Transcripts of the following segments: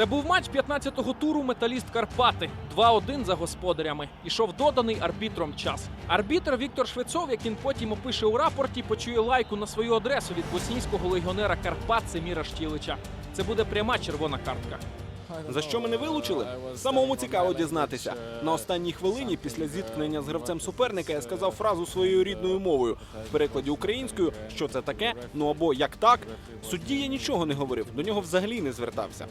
Це був матч 15-го туру Металіст Карпати. 2-1 за господарями. Ішов доданий арбітром час. Арбітр Віктор Швецов, як він потім опише у рапорті, почує лайку на свою адресу від боснійського легіонера Карпат Семіра Штілича. Це буде пряма червона картка. За що мене вилучили? Самому цікаво дізнатися. На останній хвилині після зіткнення з гравцем суперника я сказав фразу своєю рідною мовою в перекладі українською, що це таке, ну або як так. Судді я нічого не говорив, до нього взагалі не звертався.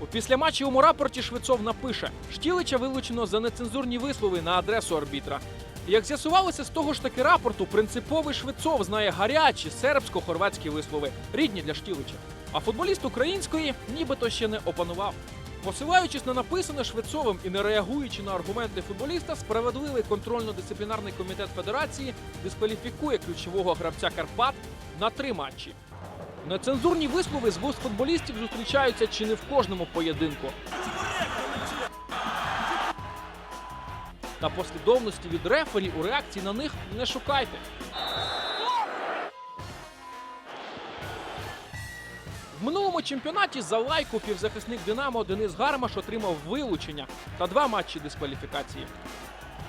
У післяматчевому рапорті Швецов напише: Штілича вилучено за нецензурні вислови на адресу арбітра. Як з'ясувалося з того ж таки рапорту, принциповий Швецов знає гарячі сербсько-хорватські вислови, рідні для Штілича. А футболіст української нібито ще не опанував. Посилаючись на написане Швецовим і не реагуючи на аргументи футболіста, справедливий контрольно-дисциплінарний комітет федерації дискваліфікує ключового гравця Карпат на три матчі. Нецензурні вислови з вуст футболістів зустрічаються чи не в кожному поєдинку. Та послідовності від рефері у реакції на них не шукайте. В минулому чемпіонаті за лайку півзахисник Динамо Денис Гармаш отримав вилучення та два матчі дискваліфікації.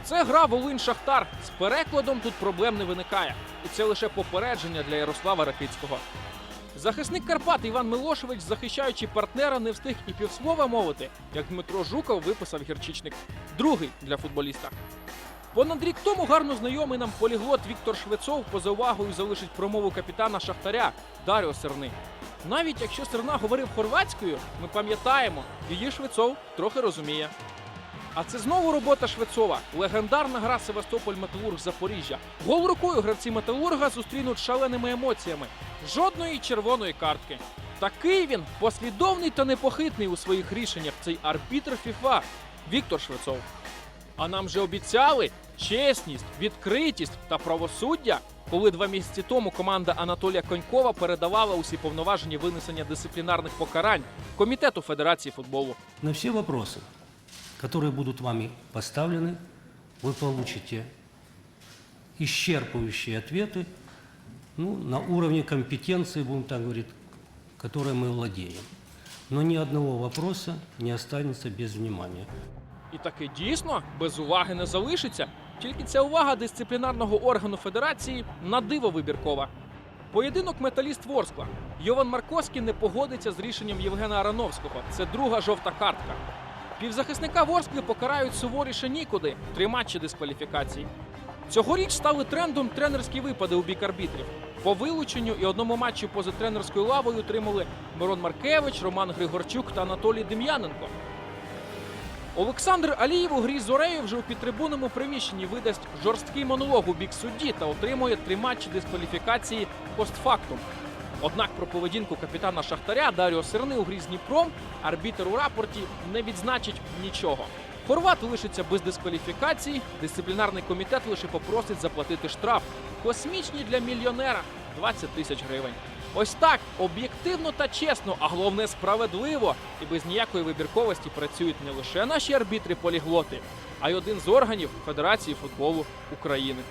Це гра Волинь Шахтар. З перекладом тут проблем не виникає. І це лише попередження для Ярослава Ракицького. Захисник Карпат Іван Милошевич, захищаючи партнера, не встиг і півслова мовити, як Дмитро Жуков виписав гірчичник. Другий для футболіста. Понад рік тому гарно знайомий нам поліглот Віктор Швецов поза увагою залишить промову капітана Шахтаря Даріо Серни. Навіть якщо Серна говорив хорватською, ми пам'ятаємо, її Швецов трохи розуміє. А це знову робота Швецова. Легендарна гра Севастополь Металург Запоріжжя. Гол рукою гравці Металурга зустрінуть шаленими емоціями. Жодної червоної картки. Такий він послідовний та непохитний у своїх рішеннях. Цей арбітр ФІФА Віктор Швецов. А нам же обіцяли чесність, відкритість та правосуддя, коли два місяці тому команда Анатолія Конькова передавала усі повноважені винесення дисциплінарних покарань комітету Федерації футболу. На все вопросы, которые будут вами поставлены, вы получите исчерпывающие ответы ну, на уровне компетенции, будем так говорить, которой мы владеем. Но ни одного вопроса не останется без внимания. І таки дійсно без уваги не залишиться. Тільки ця увага дисциплінарного органу федерації на диво вибіркова. Поєдинок металіст Ворскла. Йован Марковський не погодиться з рішенням Євгена Арановського. Це друга жовта картка. Півзахисника Ворскли покарають суворіше нікуди. Три матчі дискваліфікацій. Цьогоріч стали трендом тренерські випади у бік арбітрів. По вилученню і одному матчі поза тренерською лавою отримали Мирон Маркевич, Роман Григорчук та Анатолій Дем'яненко. Олександр Алієв у грі з Зорею вже у підтрибунному приміщенні видасть жорсткий монолог у бік судді та отримує три матчі дискваліфікації постфактум. Однак про поведінку капітана Шахтаря Даріо Серни у грі з Дніпром арбітер у рапорті не відзначить нічого. Хорват лишиться без дискваліфікації, дисциплінарний комітет лише попросить заплатити штраф. Космічні для мільйонера 20 тисяч гривень. Ось так об'єктивно та чесно, а головне справедливо і без ніякої вибірковості працюють не лише наші арбітри-поліглоти, а й один з органів Федерації футболу України.